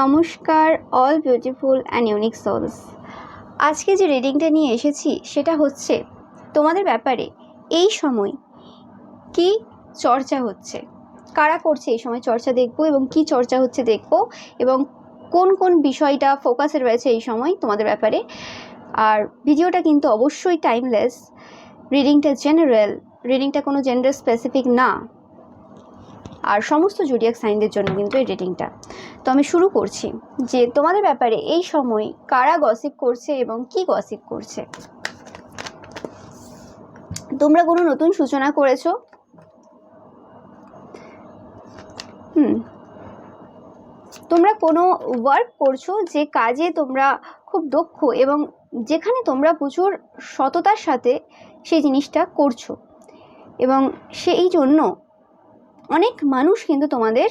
নমস্কার all beautiful and unique souls আজকে যে রিডিংটা নিয়ে এসেছি, সেটা হচ্ছে তোমাদের ব্যাপারে এই সময় কি চর্চা হচ্ছে? কারা করছে এই সময় চর্চা দেখব এবং কি চর্চা হচ্ছে দেখব এবং কোন কোন বিষয়টা ফোকাসে রয়েছে এই সময় তোমাদের ব্যাপারে। আর ভিডিওটা কিন্তু অবশ্যই টাইমলেস রিডিংটা জেনারেল রিডিংটা কোনো জেন্ডার স্পেসিফিক না। আর সমস্ত জুডিয়াক সাইনদের জন্য কিন্তু এই রেটিংটা তো আমি শুরু করছি যে তোমাদের ব্যাপারে এই সময় কারা গসিপ করছে এবং কি গসিপ করছে? তোমরা কোনো নতুন সূচনা করেছ? হুম। তোমরা কোনো ওয়ার্ক করছ যে কাজে তোমরা খুব দক্ষ এবং যেখানে তোমরা প্রচুর সততার সাথে সেই জিনিসটা করছ এবং সেই জন্য অনেক মানুষ কিন্তু তোমাদের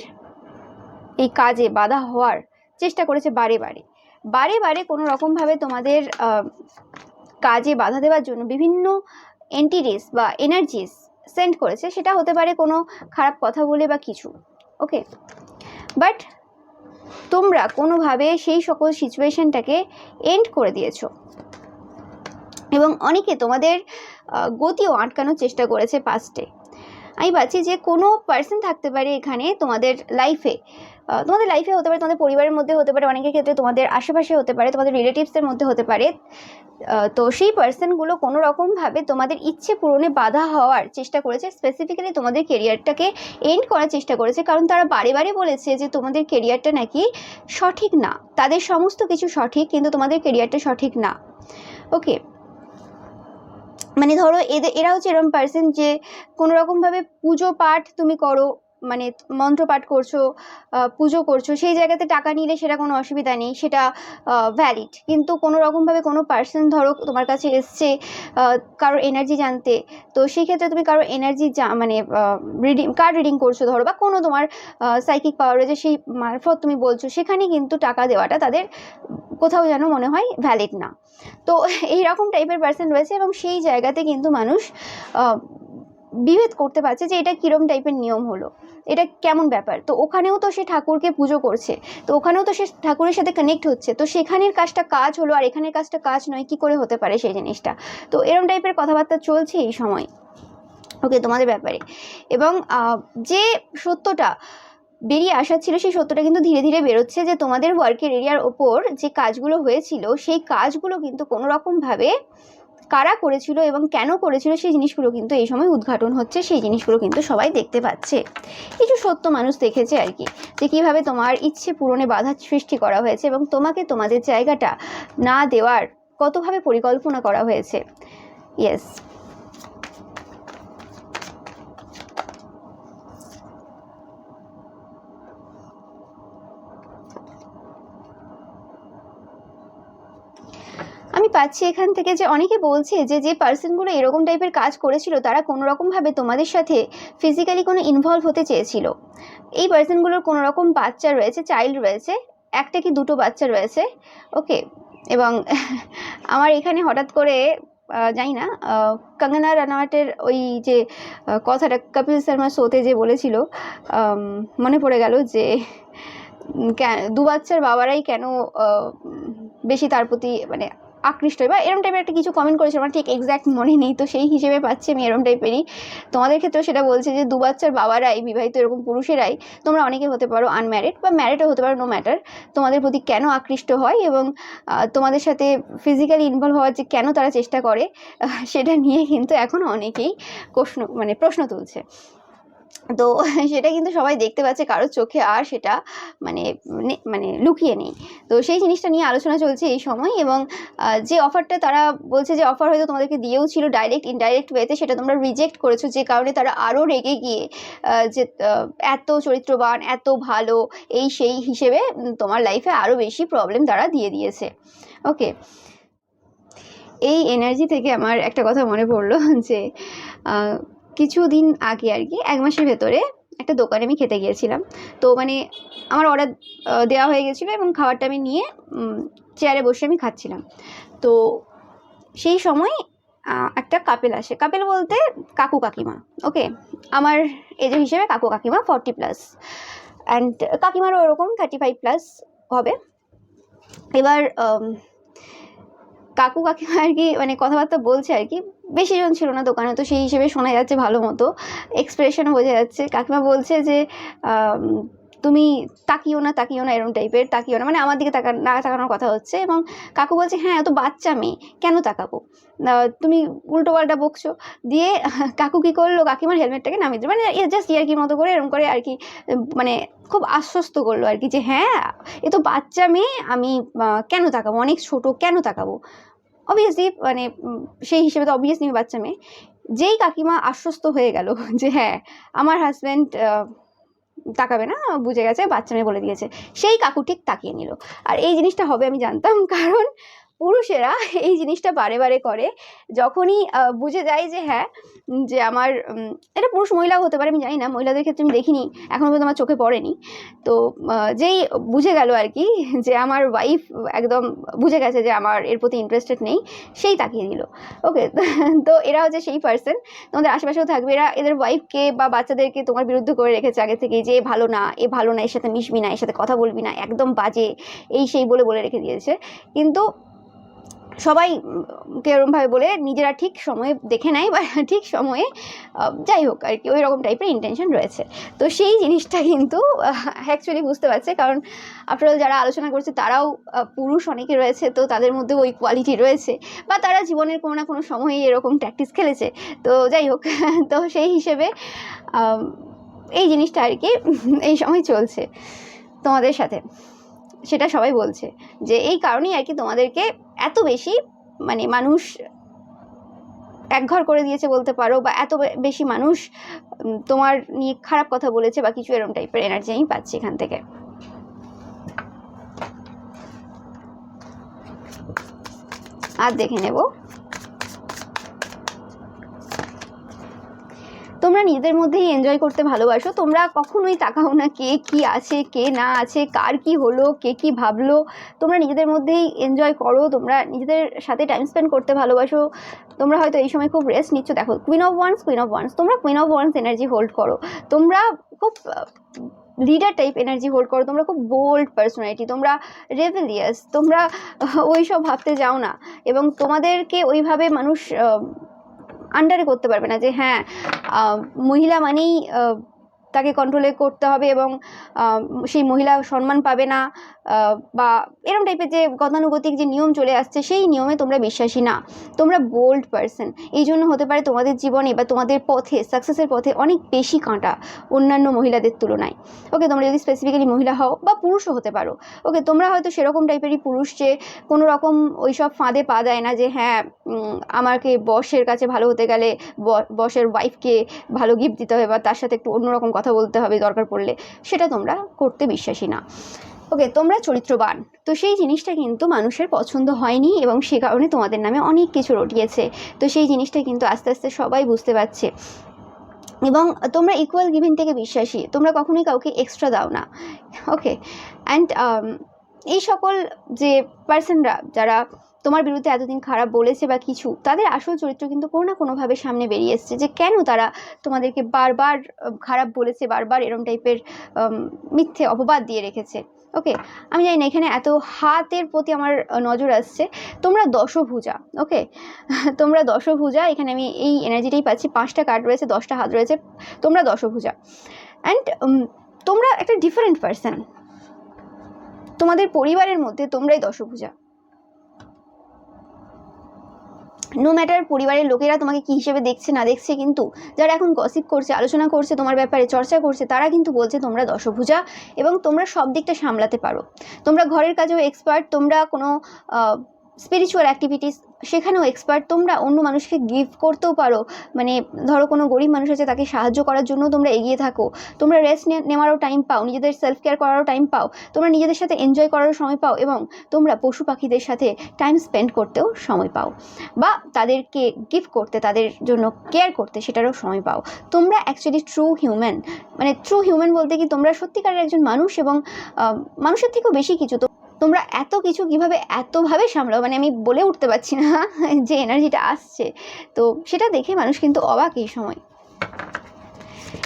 এই কাজে বাধা হওয়ার চেষ্টা করেছে বারে বারে। বারে বারে কোনো রকমভাবে তোমাদের কাজে বাধা দেওয়ার জন্য বিভিন্ন এন্টিটিস বা এনার্জিস সেন্ড করেছে, সেটা হতে পারে কোনো খারাপ কথা বলে বা কিছু ওকে বাট তোমরা কোনোভাবে সেই সকল সিচুয়েশনটাকে এন্ড করে দিয়েছ। এবং অনেকে তোমাদের গতিও আটকানোর চেষ্টা করেছে পাস্টে আমি পাচ্ছি যে কোনো পার্সন থাকতে পারে এখানে তোমাদের লাইফে তোমাদের লাইফে হতে পারে, তোমাদের পরিবারের মধ্যে হতে পারে, অনেকের ক্ষেত্রে তোমাদের আশেপাশে হতে পারে, তোমাদের রিলেটিভসদের মধ্যে হতে পারে। তো সেই পার্সনগুলো কোনো রকমভাবে তোমাদের ইচ্ছে পূরণে বাধা হওয়ার চেষ্টা করেছে স্পেসিফিক্যালি তোমাদের কেরিয়ারটাকে এন্ড করার চেষ্টা করেছে, কারণ তারা বারে বারে বলেছে যে তোমাদের কেরিয়ারটা নাকি সঠিক না। তাদের সমস্ত কিছু সঠিক, কিন্তু তোমাদের কেরিয়ারটা সঠিক না। ওকে মানে ধরো এদের এরা হচ্ছে এরকম পার্সন যে কোনো রকমভাবে পুজো পাঠ তুমি করো মানে মন্ত্র পাঠ করছ পুজো করছ, সেই জায়গাতে টাকা নিলে সেটা কোনো অসুবিধা নেই, সেটা ভ্যালিড কিন্তু কোনো রকমভাবে কোনো পার্সন ধরো তোমার কাছে এসছে কারোর এনার্জি জানতে, তো সেই ক্ষেত্রে তুমি কারোর এনার্জি মানে রিডিং কার্ড রিডিং করছ ধরো, বা কোনো তোমার সাইকিক পাওয়ার রয়েছে, সেই মারফত তুমি বলছো, সেখানে কিন্তু টাকা দেওয়াটা তাদের কোথাও যেন মনে হয় ভ্যালিড না। তো এই রকম টাইপের পার্সন রয়েছে এবং সেই জায়গাতে কিন্তু মানুষ বিভেদ করতে পারছে যে এটা কীরম টাইপের নিয়ম হলো, এটা কেমন ব্যাপার? তো ওখানেও তো সে ঠাকুরকে পুজো করছে, তো ওখানেও তো সে ঠাকুরের সাথে কানেক্ট হচ্ছে, তো সেখানের কাজটা কাজ হলো আর এখানের কাজটা কাজ নয়, কি করে হতে পারে সেই জিনিসটা? তো এরম টাইপের কথাবার্তা চলছে এই সময়। ওকে, তোমাদের ব্যাপারে। এবং যে সত্যটা বেরিয়ে আসার ছিল সেই সত্যটা কিন্তু ধীরে ধীরে বেরোচ্ছে যে তোমাদের ওয়ার্কের এরিয়ার ওপর যে কাজগুলো হয়েছিল, সেই কাজগুলো কিন্তু কোনো রকমভাবে কারা করেছিল এবং কেন করেছিল সেই জিনিসগুলো কিন্তু এই সময় উদ্ঘাটন হচ্ছে, সেই জিনিসগুলো কিন্তু সবাই দেখতে পাচ্ছে। কিছু সত্য মানুষ দেখেছে আর কি, যে কীভাবে তোমার ইচ্ছে পূরণে বাধা সৃষ্টি করা হয়েছে এবং তোমাকে তোমাদের জায়গাটা না দেওয়ার কতভাবে পরিকল্পনা করা হয়েছে। ইয়েস পাচ্ছি এখান থেকে যে অনেকে বলছে যে যে পার্সনগুলো এরকম টাইপের কাজ করেছিল, তারা কোনো রকমভাবে তোমাদের সাথে ফিজিক্যালি কোনো ইনভলভ হতে চেয়েছিল। এই পার্সনগুলোর কোনো রকম বাচ্চা রয়েছে চাইল্ড রয়েছে, একটা কি দুটো বাচ্চা রয়েছে ওকে এবং আমার এখানে হঠাৎ করে জানি না কঙ্গনা রানাওয়াটের ওই যে কথাটা কপিল শর্মা শোতে যে বলেছিল মনে পড়ে গেল যে দু বাচ্চার বাবারাই কেন বেশি তার প্রতি মানে আকৃষ্ট বা এরম টাইপের একটা কিছু কমেন্ট করেছে, আমার ঠিক এক্স্যাক্ট মনে নেই, তো সেই হিসেবে পাচ্ছি আমি এরম টাইপেরই তোমাদের ক্ষেত্রেও সেটা বলছে যে, দু বাচ্চার বাবারাই বিবাহিত এরকম পুরুষেরাই, তোমরা অনেকে হতে পারো আনম্যারিড বা ম্যারিডও হতে পারো নো ম্যাটার তোমাদের প্রতি কেন আকৃষ্ট হয় এবং তোমাদের সাথে ফিজিক্যালি ইনভলভ হওয়ার যে কেন তারা চেষ্টা করে সেটা নিয়ে কিন্তু এখন অনেকেই প্রশ্ন মানে প্রশ্ন তুলছে। তো সেটা কিন্তু সবাই দেখতে পাচ্ছে কারোর চোখে আর সেটা মানে মানে লুকিয়ে নেই। তো সেই জিনিসটা নিয়ে আলোচনা চলছে এই সময় এবং যে অফারটা তারা বলছে যে অফার হয়তো তোমাদেরকে দিয়েও ছিল ডাইরেক্ট ইনডাইরেক্ট ওয়েতে সেটা তোমরা রিজেক্ট করেছ যে কারণে তারা আরও রেগে গিয়ে যে এত চরিত্রবান, এত ভালো, এই সেই হিসেবে তোমার লাইফে আরও বেশি প্রবলেম তারা দিয়ে দিয়েছে। ওকে এই এনার্জি থেকে আমার একটা কথা মনে পড়ল যে কিছুদিন আগে আর কি, এক মাসের ভেতরে একটা দোকানে আমি খেতে গিয়েছিলাম। তো মানে আমার অর্ডার দেওয়া হয়ে গেছিল এবং খাবারটা আমি নিয়ে চেয়ারে বসে আমি খাচ্ছিলাম। তো সেই সময় একটা কাপেল আসে। কাপেল বলতে কাকু কাকিমা ওকে আমার এজ হিসেবে কাকু কাকিমা ফর্টি প্লাস অ্যান্ড কাকিমারও ওরকম থার্টি ফাইভ প্লাস হবে। এবার কাকু কাকিমা আর কি মানে কথাবার্তা বলছে আর কি বেশি জন ছিল না দোকানে, তো সেই হিসেবে শোনা যাচ্ছে ভালো মতো। এক্সপ্রেশনও বোঝা যাচ্ছে। কাকিমা বলছে যে তুমি তাকিও না তাকিও না এরকম টাইপের তাকিও না মানে আমার দিকে তাকা, না তাকানোর কথা হচ্ছে এবং কাকু বলছে হ্যাঁ এত বাচ্চা মেয়ে, কেন তাকাবো? তুমি উল্টো পাল্টা বকছো। দিয়ে কাকু কি করল, কাকিমার হেলমেটটাকে নামিয়ে দিল মানে জাস্ট ইয়ার্কির মতো করে এরকম করে আর কি মানে খুব আশ্বস্ত করল আর কি যে হ্যাঁ এ তো বাচ্চা মেয়ে, আমি কেন তাকাবো? অনেক ছোট, কেন তাকাবো? অবভিয়াসলি মানে সেই হিসেবে তো অবভিয়াসলি আমি বাচ্চা মেয়ে। যেই কাকিমা আশ্বস্ত হয়ে গেল যে হ্যাঁ আমার হাজব্যান্ড তাকাবে না, বুঝে গেছে, বাচ্চা মেয়ে বলে দিয়েছে, সেই কাকু ঠিক তাকিয়ে নিল। আর এই জিনিসটা হবে আমি জানতাম, কারণ পুরুষেরা এই জিনিসটা বারে বারে করে। যখনই বুঝে যায় যে হ্যাঁ যে আমার এটা পুরুষ মহিলাও হতে পারে, আমি জানি না, মহিলাদের ক্ষেত্রে আমি দেখিনি, এখনও পর্যন্ত আমার চোখে পড়েনি। তো যেই বুঝে গেল আর কি, যে আমার ওয়াইফ একদম বুঝে গেছে যে আমার এর প্রতি ইন্টারেস্টেড নেই, সেই তাকিয়ে দিল ওকে তো এরা হচ্ছে সেই পার্সন তোমাদের আশেপাশেও থাকবে। এরা এদের ওয়াইফকে বা বাচ্চাদেরকে তোমার বিরুদ্ধে করে রেখেছে আগে থেকে যে ভালো না, এ ভালো না, এর সাথে মিশবি না, এর সাথে কথা বলবি না, একদম বাজে, এই সেই বলে বলে রেখে দিয়েছে। কিন্তু সবাই কে এরমভাবে বলে নিজেরা ঠিক সময়ে দেখে নেয় বা ঠিক সময়ে যাই হোক আর কি ওই রকম টাইপের ইন্টেনশন রয়েছে। তো সেই জিনিসটা কিন্তু অ্যাকচুয়ালি বুঝতে পারছে। কারণ আফটারঅল যারা আলোচনা করছে, তারাও পুরুষ অনেকে রয়েছে, তো তাদের মধ্যে ওই কোয়ালিটি রয়েছে। বা তারা জীবনের কোনো না কোনো সময়ে এরকম প্র্যাকটিস খেলেছে। তো যাই হোক, তো সেই হিসেবে এই জিনিসটা আর কি, এই সময় চলছে তোমাদের সাথে। সেটা সবাই বলছে যে এই কারণেই আর কি তোমাদেরকে এত বেশি মানে মানুষ একঘর করে দিয়েছে বলতে পারো বা এত বেশি মানুষ তোমার নিয়ে খারাপ কথা বলেছে বা কিছু এরম টাইপের এনার্জি আমি পাচ্ছি এখান থেকে। আর দেখে নেব। তোমরা নিজেদের মধ্যেই এনজয় করতে ভালোবাসো। তোমরা কখনোই তাকাও না কে কি আছে, কে না আছে, কার কি হলো, কে কি ভাবলো। তোমরা নিজেদের মধ্যেই এনজয় করো, তোমরা নিজেদের সাথে টাইম স্পেন্ড করতে ভালোবাসো। তোমরা হয়তো এই সময় খুব রেস্ট নিচ্ছ। দেখো queen of wands queen of wands তোমরা queen of wands energy hold করো। তোমরা খুব লিডার টাইপ এনার্জি হোল্ড করো। তোমরা খুব বোল্ড পার্সোনালিটি তোমরা রেভেলিয়াস তোমরা ওই সব ভাবতে যাও না। এবং তোমাদেরকে ওইভাবে মানুষ আন্ডারে করতে পারবে না যে হ্যাঁ মহিলা মানেই তাকে কন্ট্রোলে করতে হবে এবং সেই মহিলা সম্মান পাবে না। বা এরকম টাইপের যে গতানুগতিক যে নিয়ম চলে আসছে, সেই নিয়মে তোমরা বিশ্বাসী না। তোমরা বোল্ড পার্সন এই জন্য হতে পারে তোমাদের জীবনে বা তোমাদের পথে সাকসেসের পথে অনেক বেশি কাঁটা অন্যান্য মহিলাদের তুলনায়। ওকে তোমরা যদি স্পেসিফিক্যালি মহিলা হও বা পুরুষও হতে পারো। ওকে তোমরা হয়তো সেরকম টাইপেরই পুরুষ যে কোনো রকম ওই সব ফাঁদে পা দেয় না যে হ্যাঁ আমাকে বসের কাছে ভালো হতে গেলে বসের ওয়াইফকে ভালো গিফট দিতে হবে বা তার সাথে একটু অন্যরকম কথা বলতে হবে দরকার পড়লে। সেটা তোমরা করতে বিশ্বাসী না। ওকে, তোমরা চরিত্রবান। তো সেই জিনিসটা কিন্তু মানুষের পছন্দ হয়নি এবং সে কারণে তোমাদের নামে অনেক কিছু রটিয়েছে। তো সেই জিনিসটা কিন্তু আস্তে আস্তে সবাই বুঝতে পারছে। এবং তোমরা ইকুয়াল গিভিং থেকে বিশ্বাসী। তোমরা কখনোই কাউকে এক্সট্রা দাও না। ওকে অ্যান্ড এই সকল যে পার্সনরা যারা তোমার বিরুদ্ধে এতদিন খারাপ বলেছে বা কিছু, তাদের আসল চরিত্র কিন্তু কোনো না কোনোভাবে সামনে বেরিয়ে এসছে যে কেন তারা তোমাদেরকে বারবার খারাপ বলেছে, বারবার এরম টাইপের মিথ্যে অপবাদ দিয়ে রেখেছে। ওকে আমি জানি না, এখানে এত হাতের প্রতি আমার নজর আসছে। তোমরা দশভূজা ওকে তোমরা দশভুজা, এখানে আমি এই এনার্জিটাই পাচ্ছি। পাঁচটা কার্ড রয়েছে, দশটা হাত রয়েছে, তোমরা দশভুজা। অ্যান্ড তোমরা একটা ডিফারেন্ট পার্সন তোমাদের পরিবারের মধ্যে তোমরাই দশভুজা। নো ম্যাটার পরিবারের লোকেরা তোমাকে কী হিসেবে দেখছে, না দেখছে, কিন্তু যারা এখন গসিপ করছে, আলোচনা করছে, তোমার ব্যাপারে চর্চা করছে, তারা কিন্তু বলছে তোমরা দশভূজা এবং তোমরা সব দিকটা সামলাতে পারো। তোমরা ঘরের কাজেও এক্সপার্ট তোমরা কোনো স্পিরিচুয়াল অ্যাক্টিভিটিস সেখানেও এক্সপার্ট তোমরা অন্য মানুষকে গিফট করতেও পারো। মানে ধরো কোনো গরিব মানুষ আছে, তাকে সাহায্য করার জন্য তোমরা এগিয়ে থাকো। তোমরা রেস্ট নেওয়ারও টাইম পাও, নিজেদের সেলফ কেয়ার করারও টাইম পাও। তোমরা নিজেদের সাথে এনজয় করারও সময় পাও এবং তোমরা পশু পাখিদের সাথে টাইম স্পেন্ড করতেও সময় পাও। বা তাদেরকে গিফট করতে, তাদের জন্য কেয়ার করতে সেটারও সময় পাও। তোমরা অ্যাকচুয়ালি ট্রু হিউম্যান মানে ট্রু হিউম্যান বলতে কি, তোমরা সত্যিকারের একজন মানুষ এবং মানুষের থেকেও বেশি কিছু। তো তোমরা এত কিছু কীভাবে এতভাবে সামলাও? মানে আমি বলে উঠতে পারছি না যে এনার্জিটা আসছে। তো সেটা দেখে মানুষ কিন্তু অবাক এই সময়।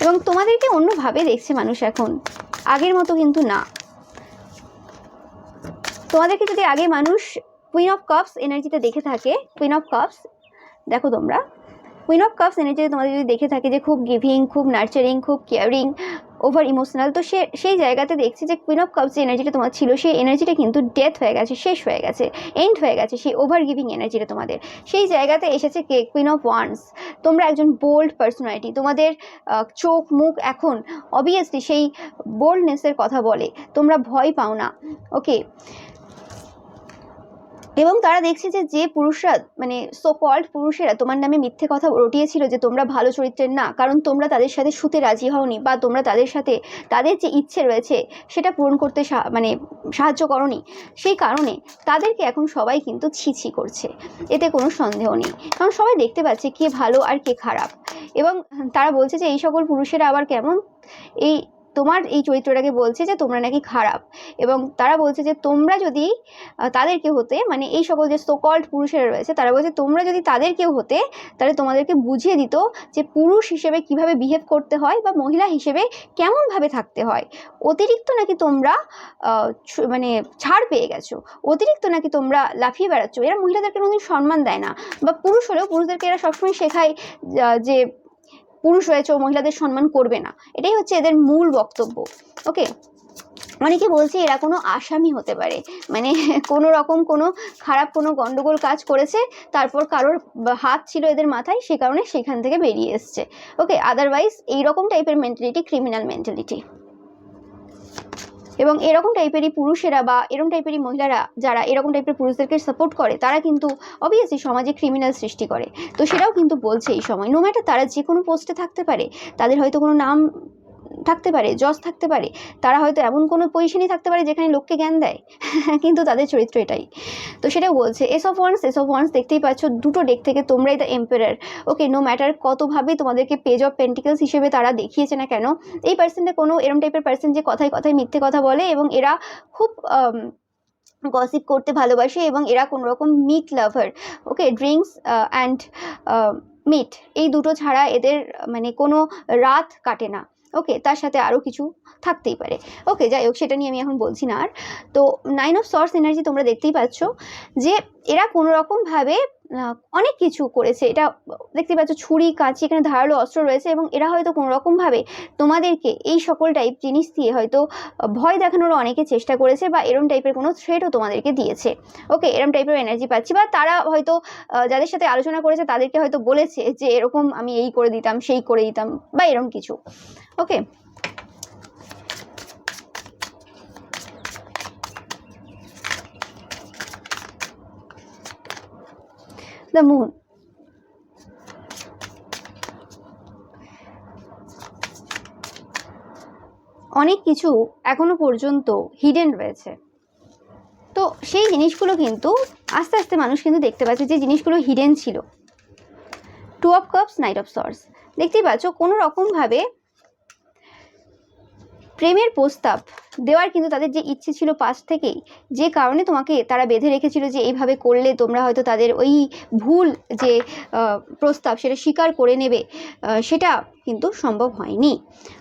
এবং তোমাদেরকে অন্যভাবে দেখছে মানুষ এখন। আগের মতো কিন্তু না। তোমাদেরকে যদি আগে মানুষ কুইন অফ কাপস এনার্জিতে দেখে থাকে কুইন অফ কাপস দেখো তোমরা। কুইন অফ কাপস এনার্জিতে তোমাদের যদি দেখে থাকে যে খুব গিভিং খুব নার্চারিং খুব কেয়ারিং ওভার ইমোশনাল তো সে, সেই জায়গাতে দেখছি যে কুইন অফ কাপস যে এনার্জিটা তোমার ছিল, সেই এনার্জিটা কিন্তু ডেথ হয়ে গেছে, শেষ হয়ে গেছে এন্ড হয়ে গেছে, সেই ওভার গিভিং এনার্জিটা তোমাদের। সেই জায়গাতে এসেছে কে? কুইন অফ ওয়ান্স তোমরা একজন বোল্ড পার্সোনালিটি তোমাদের চোখ, মুখ এখন অবভিয়াসলি সেই বোল্ডনেসের কথা বলে, তোমরা ভয় পাও না ওকে এবং তারা দেখছে যে যে পুরুষরা মানে সো কল্ড পুরুষেরা তোমার নামে মিথ্যে কথা রটিয়েছিল যে, তোমরা ভালো চরিত্রের না, কারণ তোমরা তাদের সাথে শুতে রাজি হওনি বা তোমরা তাদের সাথে, তাদের যে ইচ্ছে রয়েছে সেটা পূরণ করতে মানে সাহায্য করনি। সেই কারণে তাদেরকে এখন সবাই কিন্তু ছিছি করছে। এতে কোনো সন্দেহ নেই। কারণ সবাই দেখতে পাচ্ছে কে ভালো আর কে খারাপ। এবং তারা বলছে যে, এই সকল পুরুষেরা আবার কেমন? এই তোমার এই চরিত্রটাকে বলছে যে তোমরা নাকি খারাপ। এবং তারা বলছে যে তোমরা যদি তাদেরকে হতে মানে এই সকল যে সোকল্ড পুরুষেরা রয়েছে, তারা বলছে তোমরা যদি তাদেরকেও হতে, তাহলে তোমাদেরকে বুঝিয়ে দিত যে পুরুষ হিসেবে কীভাবে বিহেভ করতে হয় বা মহিলা হিসেবে কেমনভাবে থাকতে হয়। অতিরিক্ত নাকি তোমরা মানে ছাড় পেয়ে গেছো। অতিরিক্ত নাকি তোমরা লাফিয়ে বেড়াচ্ছ। এরা মহিলাদেরকে কোনোদিন সম্মান দেয় না। বা পুরুষ হলেও পুরুষদেরকে এরা সবসময় শেখায় যে পুরুষ রয়েছে ও মহিলাদের সম্মান করবে না। এটাই হচ্ছে এদের মূল বক্তব্য। ওকে অনেকে বলছে এরা কোনো আসামি হতে পারে। মানে কোনো রকম কোনো খারাপ কোনো গন্ডগোল কাজ করেছে, তারপর কারোর হাত ছিল এদের মাথায়, সে কারণে সেখান থেকে বেরিয়ে এসছে। ওকে আদারওয়াইজ এইরকম টাইপের মেন্টালিটি ক্রিমিনাল মেন্টালিটি এবং এরকম টাইপেরই পুরুষেরা বা এরকম টাইপেরই মহিলারা যারা এরকম টাইপের পুরুষদেরকে সাপোর্ট করে, তারা কিন্তু অবভিয়াসলি সমাজে ক্রিমিনাল সৃষ্টি করে। তো সেটাও কিন্তু বলছে এই সময়। নো ম্যাটার তারা যে কোনো পোস্টে থাকতে পারে, তাদের হয়তো কোনো নাম থাকতে পারে, জজ থাকতে পারে, তারা হয়তো এমন কোনো পজিশনই থাকতে পারে যেখানে লোককে জ্ঞান দেয়। কিন্তু তাদের চরিত্র এটাই। তো সেটাও বলছে, ace of wands, ace of wands, দেখতেই পাচ্ছ দুটো ডেক থেকে তোমরাই the empire okay no matter কতভাবে তোমাদেরকে পেজ অফ পেন্টিকেলস হিসেবে তারা দেখিয়েছে না কেন, এই পার্সনটা কোনো এরম টাইপের পার্সন যে কথায় কথায় মিথ্যে কথা বলে এবং এরা খুব গসিপ করতে ভালোবাসে এবং এরা কোনো রকম meat lover okay drinks and meat এই দুটো ছাড়া এদের মানে কোনো রাত কাটে না। ওকে তার সাথে আরও কিছু থাকতেই পারে। ওকে যাই হোক সেটা নিয়ে আমি এখন বলছি না আর। তো নাইন অফ সর্স এনার্জি তোমরা দেখতেই পাচ্ছ যে এরা কোনো রকমভাবে আহ, অনেক কিছু করেছে। এটা দেখতে পাচ্ছ, ছুরি, কাঁচি, এখানে ধারালো অস্ত্র রয়েছে এবং এরা হয়তো কোনো রকমভাবে তোমাদেরকে এই সকল টাইপ জিনিস দিয়ে হয়তো ভয় দেখানোর অনেকে চেষ্টা করেছে বা এরম টাইপের কোনো থ্রেটও তোমাদেরকে দিয়েছে। ওকে এরম টাইপের এনার্জি পাচ্ছি বা তারা হয়তো যাদের সাথে আলোচনা করেছে তাদেরকে হয়তো বলেছে যে, এরকম আমি এই করে দিতাম, সেই করে দিতাম বা এরম কিছু। ওকে দ্য মুন অনেক কিছু এখনও পর্যন্ত হিডেন রয়েছে। তো সেই জিনিসগুলো কিন্তু আস্তে আস্তে মানুষ কিন্তু দেখতে পাচ্ছে যে জিনিসগুলো হিডেন ছিল। Two of cups knight of swords দেখতেই পাচ্ছ কোনো রকমভাবে প্রেমের প্রস্তাব দেওয়ার কিন্তু তাদের যে ইচ্ছে ছিল পাশ থেকেই, যে কারণে তোমাকে তারা বেঁধে রেখেছিল যে এইভাবে করলে তোমরা হয়তো তাদের ওই ভুল যে প্রস্তাব সেটা স্বীকার করে নেবে। সেটা কিন্তু সম্ভব হয়নি।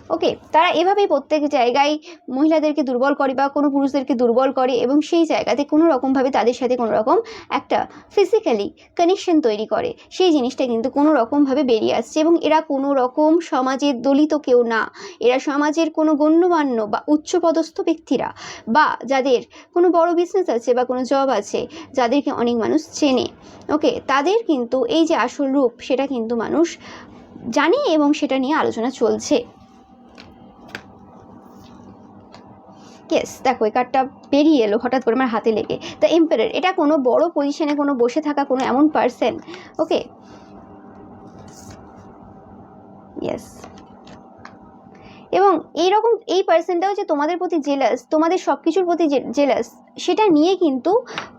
ওকে তারা এভাবেই প্রত্যেক জায়গায় মহিলাদেরকে দুর্বল করে বা কোনো পুরুষদেরকে দুর্বল করে এবং সেই জায়গাতে কোনো রকমভাবে তাদের সাথে কোনো রকম একটা ফিজিক্যালি কানেকশন তৈরি করে। সেই জিনিসটা কিন্তু কোনো রকমভাবে বেরিয়ে আসছে এবং এরা কোনো রকম সমাজের দলিত কেউ না। এরা সমাজের কোনো গণ্যমান্য বা উচ্চপদস্থ ব্যক্তিরা বা যাদের কোনো বড় বিজনেস আছে বা কোনো জব আছে, যাদেরকে অনেক মানুষ চেনে। ওকে তাদের কিন্তু এই যে আসল রূপ, সেটা কিন্তু মানুষ জানে এবং সেটা নিয়ে আলোচনা চলছে। ইয়েস দেখো, এই কার্ডটা বেরিয়ে এলো, হঠাৎ করে আমার হাতে লেগে। দ্য এম্পায়ার এটা কোনো বড় পজিশনে কোনো বসে থাকা, কোনো এমন পার্সন ওকে ইয়েস এবং এইরকম, এই পার্সনটাও যে তোমাদের প্রতি জেলাস তোমাদের সব কিছুর প্রতি জেলাস সেটা নিয়ে কিন্তু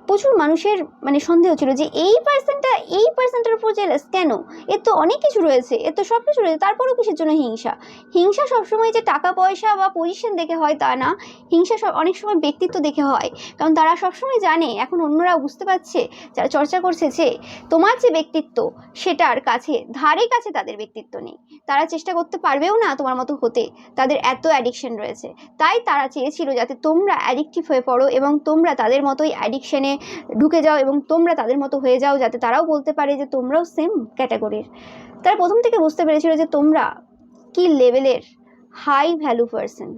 প্রচুর মানুষের মানে সন্দেহ ছিল যে এই পার্সনটা এই পার্সনটার উপর জেলাস কেন? এর তো অনেক কিছু রয়েছে, এর তো সব কিছু রয়েছে, তারপরেও কিসের জন্য হিংসা? হিংসা সবসময় যে টাকা পয়সা বা পজিশন দেখে হয় তা না, হিংসা সব অনেক সময় ব্যক্তিত্ব দেখে হয়, কারণ তারা সবসময় জানে, এখন অন্যরা বুঝতে পারছে, যারা চর্চা করছে যে তোমার যে ব্যক্তিত্ব, সেটার কাছে, ধারে কাছে তাদের ব্যক্তিত্ব নেই। তারা চেষ্টা করতে পারবেও না তোমার মতো হতে, তাদের এত অ্যাডিকশন রয়েছে। তাই তারা চেয়েছিল যাতে তোমরা অ্যাডিকটিভ হয়ে পড়ো এবং তোমরা তাদের মতোই অ্যাডিকশানে ঢুকে যাও এবং তোমরা তাদের মতো হয়ে যাও যাতে তারাও বলতে পারে যে তোমরাও সেম ক্যাটাগরির তারা প্রথম থেকে বুঝতে পেরেছিল যে তোমরা কি লেভেলের হাই ভ্যালু পারসন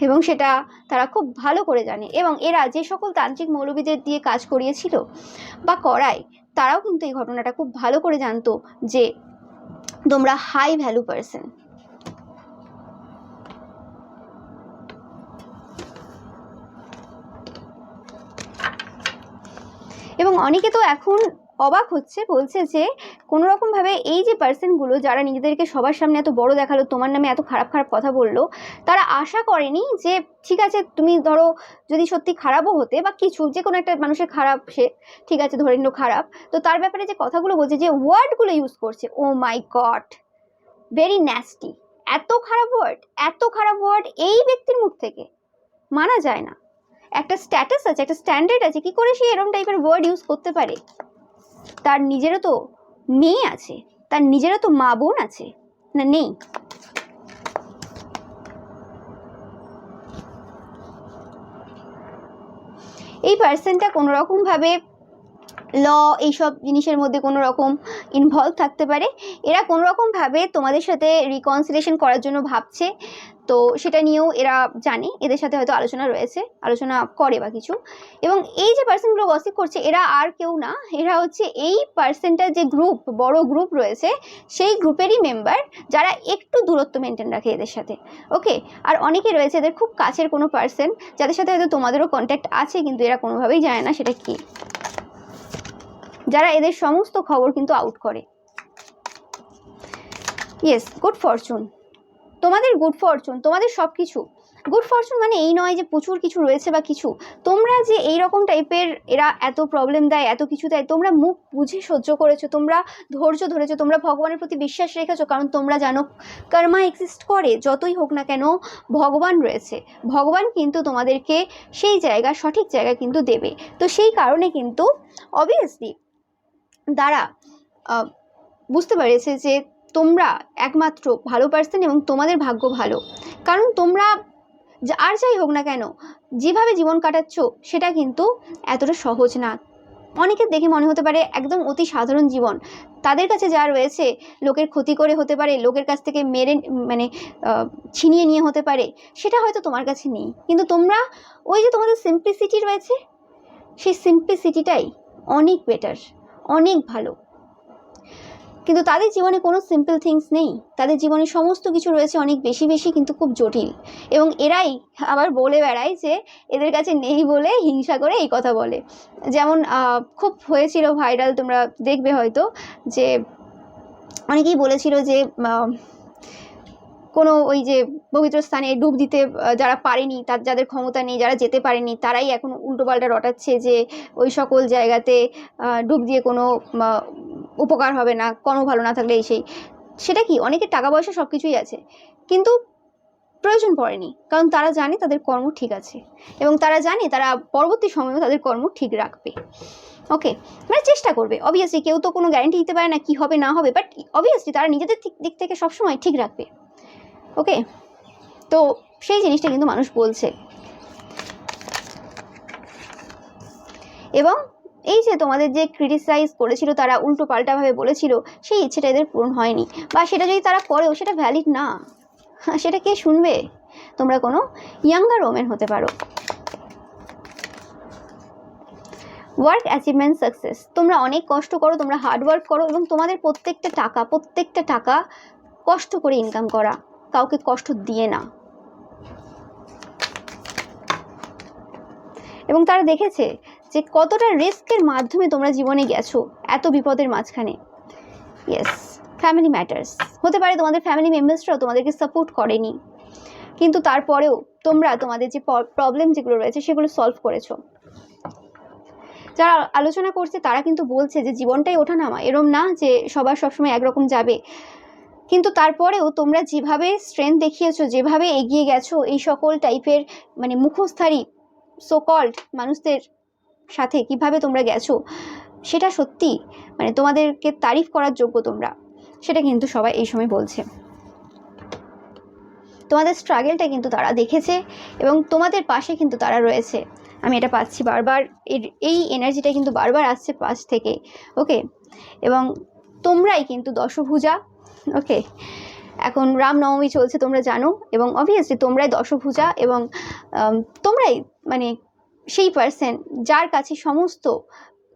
এবং সেটা তারা খুব ভালো করে জানে। এবং এরা যে সকল তান্ত্রিক মৌলবীদের দিয়ে কাজ করিয়েছিল বা করায়, তারাও কিন্তু এই ঘটনাটা খুব ভালো করে জানতো যে তোমরা হাই ভ্যালু পারসন এবং অনেকে তো এখন অবাক হচ্ছে, বলছে যে কোনো রকমভাবে এই যে পার্সনগুলো যারা নিজেদেরকে সবার সামনে এত বড় দেখাল, তোমার নামে এত খারাপ খারাপ কথা বলল, তারা আশা করেনি যে ঠিক আছে, তুমি ধরো যদি সত্যি খারাপও হতে বা কিছু, যে কোনো একটা মানুষের খারাপ, সে ঠিক আছে ধরে নিল খারাপ, তো তার ব্যাপারে যে কথাগুলো বলছে, যে ওয়ার্ডগুলো ইউজ করছে oh my god very nasty এত খারাপ ওয়ার্ড এত খারাপ ওয়ার্ড এই ব্যক্তির মুখ থেকে, মানা যায় না। একটা স্ট্যাটাস আছে, একটা স্ট্যান্ডার্ড আছে, কি করে সে এরকম টাইপের ওয়ার্ড ইউজ করতে পারে? তার নিজেরও তো মেয়ে আছে, তার নিজেরও তো মা বোন আছে, না নেই? এই পার্সনটা কোনো রকমভাবে ল এইসব জিনিসের মধ্যে কোনো রকম ইনভলভ থাকতে পারে। এরা কোনো রকমভাবে তোমাদের সাথে রিকনসিলেশন করার জন্য ভাবছে। তো সেটা নিয়েও এরা জানে, এদের সাথে হয়তো আলোচনা রয়েছে, আলোচনা করে বা কিছু। এবং এই যে পার্সনগুলো গসিপ করছে, এরা আর কেউ না, এরা হচ্ছে এই পার্সনটার যে গ্রুপ বড় গ্রুপ রয়েছে, সেই গ্রুপেরই মেম্বার যারা একটু দূরত্ব মেনটেন রাখে এদের সাথে। ওকে আর অনেকে রয়েছে এদের খুব কাছের কোনো পার্সন যাদের সাথে হয়তো তোমাদেরও কন্ট্যাক্ট আছে, কিন্তু এরা কোনোভাবেই জানে না সেটা কী। যারা এদের সমস্ত খবর কিন্তু আউট করে। ইয়েস গুড ফরচুন তোমাদের গুড ফরচুন তোমাদের সব কিছু গুড ফরচুন মানে এই নয় যে প্রচুর কিছু রয়েছে বা কিছু। তোমরা যে এই রকম টাইপের এরা এত প্রবলেম দেয়, এত কিছু দেয়, তোমরা মুখ বুঝে সহ্য করেছ, তোমরা ধৈর্য ধরেছো, তোমরা ভগবানের প্রতি বিশ্বাস রেখেছো, কারণ তোমরা জানো কর্মা এক্সিস্ট করে, যতই হোক না কেন ভগবান রয়েছে। ভগবান কিন্তু তোমাদেরকে সেই জায়গা, সঠিক জায়গা কিন্তু দেবে। তো সেই কারণে কিন্তু অবভিয়াসলি দ্বারা বুঝতে পেরেছে যে তোমরা একমাত্র ভালো পার্সন এবং তোমাদের ভাগ্য ভালো। কারণ তোমরা আর যাই হোক না কেন, যেভাবে জীবন কাটাচ্ছ, সেটা কিন্তু এতটা সহজ না। অনেকের দেখে মনে হতে পারে একদম অতি সাধারণ জীবন। তাদের কাছে যা রয়েছে, লোকের ক্ষতি করে হতে পারে, লোকের কাছ থেকে মেরে মানে ছিনিয়ে নিয়ে হতে পারে, সেটা হয়তো তোমার কাছে নেই। কিন্তু তোমরা ওই যে তোমাদের সিম্পলিসিটি রয়েছে, সেই সিম্পলিসিটিটাই অনেক বেটার অনেক ভালো। কিন্তু তাদের জীবনে কোনো সিম্পল থিংস নেই। তাদের জীবনে সমস্ত কিছু রয়েছে অনেক বেশি বেশি কিন্তু খুব জটিল। এবং এরাই আবার বলে বেড়ায় যে এদের কাছে নেই বলে হিংসা করে এই কথা বলে। যেমন খুব হয়েছিল ভাইরাল তোমরা দেখবে হয়তো যে অনেকেই বলেছিল যে কোনো ওই যে পবিত্র স্থানে ডুব দিতে যারা পারেনি, তার, যাদের ক্ষমতা নেই, যারা যেতে পারেনি, তারাই এখন উল্টোপাল্টা রটাচ্ছে যে ওই সকল জায়গাতে ডুব দিয়ে কোনো উপকার হবে না, কর্ম ভালো না থাকলে এই সেই। সেটা কি? অনেকের টাকা পয়সা সব কিছুই আছে, কিন্তু প্রয়োজন পড়েনি, কারণ তারা জানে তাদের কর্ম ঠিক আছে এবং তারা জানে তারা পরবর্তী সময়েও তাদের কর্ম ঠিক রাখবে। ওকে মানে চেষ্টা করবে অবভিয়াসলি কেউ তো কোনো গ্যারেন্টি দিতে পারে না কি হবে না হবে বাট অবভিয়াসলি তারা নিজেদের দিক থেকে সবসময় ঠিক রাখবে। ওকে? তো সেই জিনিসটা কিন্তু মানুষ বলছে। এবং এই যে তোমাদের যে ক্রিটিসাইজ করেছিল, তারা উল্টো পাল্টাভাবে বলেছিল, সেই ইচ্ছেটা এদের পূরণ হয়নি। বা সেটা যদি তারা করেও, সেটা ভ্যালিড না। সেটা কে শুনবে? তোমরা কোনো ইয়াঙ্গার ওমেন হতে পারো। ওয়ার্ক অ্যাচিভমেন্ট সাকসেস তোমরা অনেক কষ্ট করো, তোমরা হার্ড ওয়ার্ক করো, এবং তোমাদের প্রত্যেকটা টাকা প্রত্যেকটা টাকা কষ্ট করে ইনকাম করা। কাউকে কষ্ট দিয়ে না। এবং তারা দেখেছে যে কতটা রিস্কের মাধ্যমে তোমরা জীবনে গেছো এত বিপদের মাঝখানে। ইয়েস ফ্যামিলি ম্যাটার্স হতে পারে তোমাদের ফ্যামিলি মেম্বার্সরাও তোমাদেরকে সাপোর্ট করেনি। কিন্তু তারপরেও তোমরা তোমাদের যে প্রবলেম যেগুলো রয়েছে সেগুলো সলভ করেছ। যারা আলোচনা করছে তারা কিন্তু বলছে যে জীবনটাই ওঠা নামা এরম না যে সবার সবসময় একরকম যাবে। কিন্তু তারপরেও তোমরা যেভাবে স্ট্রেংথ দেখিয়েছো, যেভাবে এগিয়ে গেছো, এই সকল টাইপের মানে মুখোশধারী সোকল্ড মানুষদের সাথে কীভাবে তোমরা গেছো, সেটা সত্যি মানে তোমাদেরকে তারিফ করার যোগ্য তোমরা, সেটা কিন্তু সবাই এই সময় বলছে। তোমাদের স্ট্রাগেলটা কিন্তু তারা দেখেছে এবং তোমাদের পাশে কিন্তু তারা রয়েছে। আমি এটা পাচ্ছি বারবার, এর, এই এনার্জিটা কিন্তু বারবার আসছে পাশ থেকে ওকে এবং তোমরাই কিন্তু দশভুজা ওকে এখন রামনবমী চলছে, তোমরা জানো, এবং অবভিয়াসলি তোমরাই দশভুজা এবং তোমরাই মানে সেই পার্সন যার কাছে সমস্ত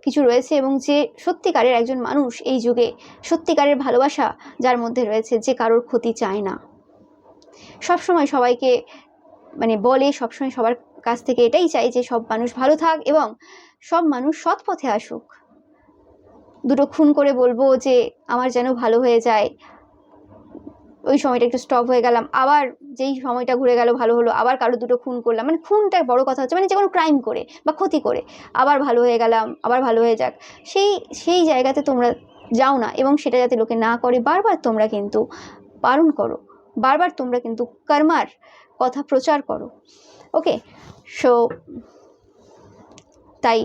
কিছু রয়েছে এবং যে সত্যিকারের একজন মানুষ এই যুগে সত্যিকারের ভালোবাসা যার মধ্যে রয়েছে, যে কারোর ক্ষতি চায় না। সবসময় সবাইকে মানে বলে, সবসময় সবার কাছ থেকে এটাই চাই যে সব মানুষ ভালো থাক এবং সব মানুষ সৎ পথে আসুক। দুটো খুন করে বলব যে, আমার যেন ভালো হয়ে যায় ওই সময়টা একটু স্টপ হয়ে গেলাম। আবার যেই সময়টা ঘুরে গেল, ভালো হলো। আবার কারও দুটো খুন করলাম। মানে খুনটা বড় কথা হচ্ছে মানে যে কোনো ক্রাইম করে বা ক্ষতি করে। আবার ভালো হয়ে গেলাম, আবার ভালো হয়ে যাক। সেই সেই জায়গাতে তোমরা যাও না এবং সেটা যাতে লোকে না করে। বারবার তোমরা কিন্তু বারণ করো। বারবার তোমরা কিন্তু কর্মার কথা প্রচার করো। ওকে সো তাই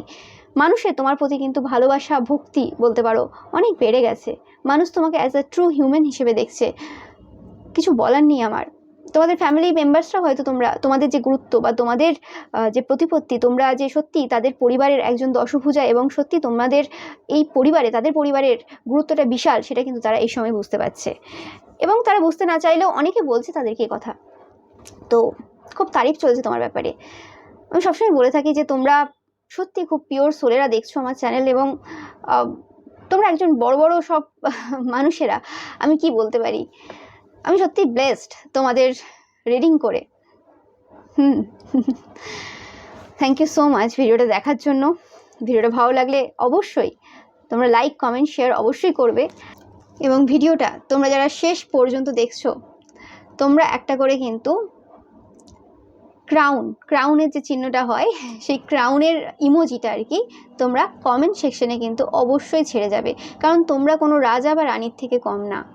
মানুষের তোমার প্রতি কিন্তু ভালোবাসা, ভক্তি বলতে পারো, অনেক বেড়ে গেছে। মানুষ তোমাকে অ্যাজ আ ট্রু হিউম্যান হিসেবে দেখছে। কিছু বলার নেই আমার। তোমাদের ফ্যামিলি মেম্বার্সরা হয়তো তোমরা, তোমাদের যে গুরুত্ব বা তোমাদের যে প্রতিপত্তি, তোমরা যে সত্যি তাদের পরিবারের একজন দশভূজা এবং সত্যি তোমাদের এই পরিবারে, তাদের পরিবারের গুরুত্বটা বিশাল, সেটা কিন্তু তারা এই সময় বুঝতে পারছে। এবং তারা বুঝতে না চাইলেও অনেকে বলছে তাদেরকে কথা। তো খুব তারিফ চলছে তোমার ব্যাপারে। আমি সবসময় বলে থাকি যে তোমরা সত্যি খুব পিওর সোলেরা দেখছ আমার চ্যানেল এবং তোমরা একজন বড় বড় সব মানুষেরা, আমি কি বলতে পারি? আমি সত্যি ব্লেসড তোমাদের রিডিং করে। হুম। থ্যাংক ইউ সো মাচ ভিডিওটা দেখার জন্য। ভিডিওটা ভালো লাগলে অবশ্যই তোমরা লাইক কমেন্ট শেয়ার অবশ্যই করবে। এবং ভিডিওটা তোমরা যারা শেষ পর্যন্ত দেখছ, তোমরা একটা করে কিন্তু ক্রাউন ক্রাউনের যে চিহ্নটা হয়, সেই ক্রাউনের ইমোজিটা আর কি তোমরা কমেন্ট সেকশনে কিন্তু অবশ্যই ছেড়ে যাবে। কারণ তোমরা কোনো রাজা বা রানীর থেকে কম না।